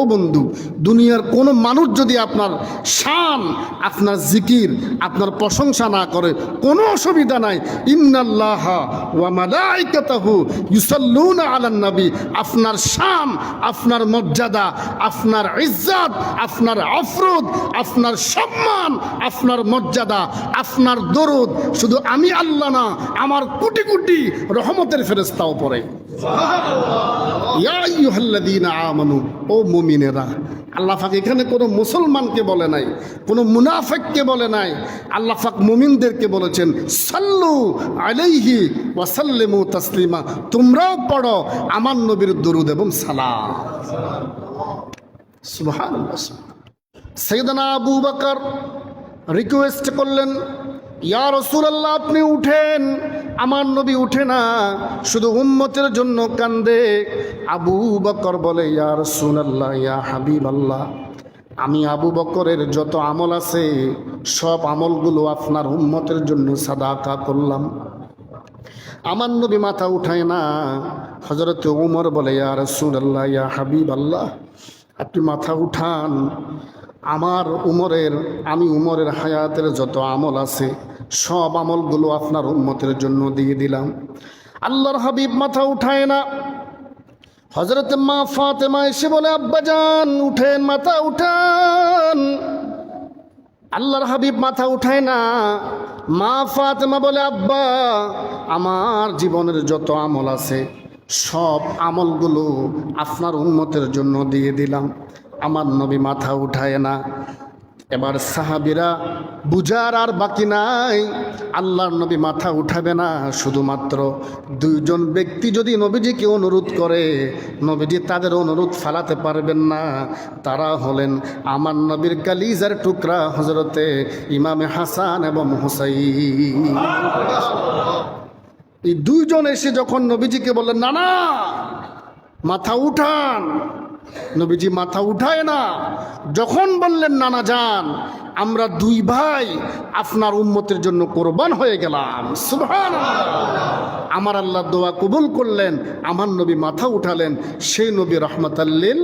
ও বন্ধু দুনিয়ার কোনো মানুষ যদি আপনার শান আপনার জিকির আপনার প্রশংসা না করে কোনো অসুবিধা নাই। ইন্নাল্লাহ ওয়া মালাইকাতাহু ইউসাল্লুনা আলান নবী। আপনার শান আপনার মর্যাদা আপনার ইজ্জত আপনার আফরোদ আপনার সম্মান আপনার মর্যাদা আপনার দরদ। শুধু আমি আল্লাহ না আমার কোটি কোটি রহমতের ফেরেস্তাও পড়ে। ইয়া আইয়ুহাল্লাযীনা আমানু ও মুমিনেরা। আল্লাহ এখানে কোনো মুসলমানকে বলে নাই, কোনো মুনাফেককে বলে নাই। আল্লাহ পাক মুমিনদেরকে বলেছেন, সাল্লু আলাইহি ওয়াসাল্লিমু তাসলিমা, তোমরাও পড়ো আমার নবীর দরুদ এবং সালাম। সৈয়দনা আবু বকর রিকোয়েস্ট করলেন, ইয়া রসুলাল্লাহ, আপনি উঠেন। আমার নবী উঠে না, শুধু উম্মতের জন্য কান্দে। আবু বকর বলে, ইয়া রসুলাল্লাহ, ইয়া হাবিব আল্লাহ আমি আবু বকরের যত আমল আছে, সব আমলগুলো আপনার উম্মতের জন্য সাদাকা করলাম। আমার নবী মাথা উঠায় না। হজরত উমর বলে, ইয়া রসুলাল্লাহ, ইয়া হাবিব আল্লাহ আপনি মাথা উঠান। আমার উমরের, আমি উমরের হায়াতের যত আমল আছে, সব আমলগুলো আপনার উন্মতের জন্য দিয়ে দিলাম। আল্লাহর হাবিব মাথা উঠায় না। হজরত মা ফাতেমা এসে বলে, আব্বা আব্বাজান উঠেন, মাথা উঠান। আল্লাহর হাবিব মাথা উঠায় না। মা ফাতেমা বলে, আব্বা, আমার জীবনের যত আমল আছে, সব আমলগুলো আপনার উন্মতের জন্য দিয়ে দিলাম। আমার নবী মাথা উঠায় না। এবার সাহাবিরা বুঝার আর বাকি নাই। আল্লাহর নবী মাথা উঠাবে না, শুধুমাত্র দুইজন ব্যক্তি যদি নবীজিকে অনুরোধ করে, নবীজি তাদের অনুরোধ ফালাতে পারবেন না। তারা হলেন আমার নবীর কালিজার টুকরা হজরতে ইমামে হাসান এবং হুসাইন। এই দুইজন এসে যখন নবীজিকে বললেন না না মাথা উঠান। নবীজি মাথা উঠায় না। যখন বললেন, নানা যান আমরা দুই ভাই আপনার উম্মতের জন্য কোরবান হয়ে গেলাম। আমার আল্লাহ দোয়া কবুল করলেন, আমার নবী মাথা উঠালেন, সেই নবী রহমতাল্লিল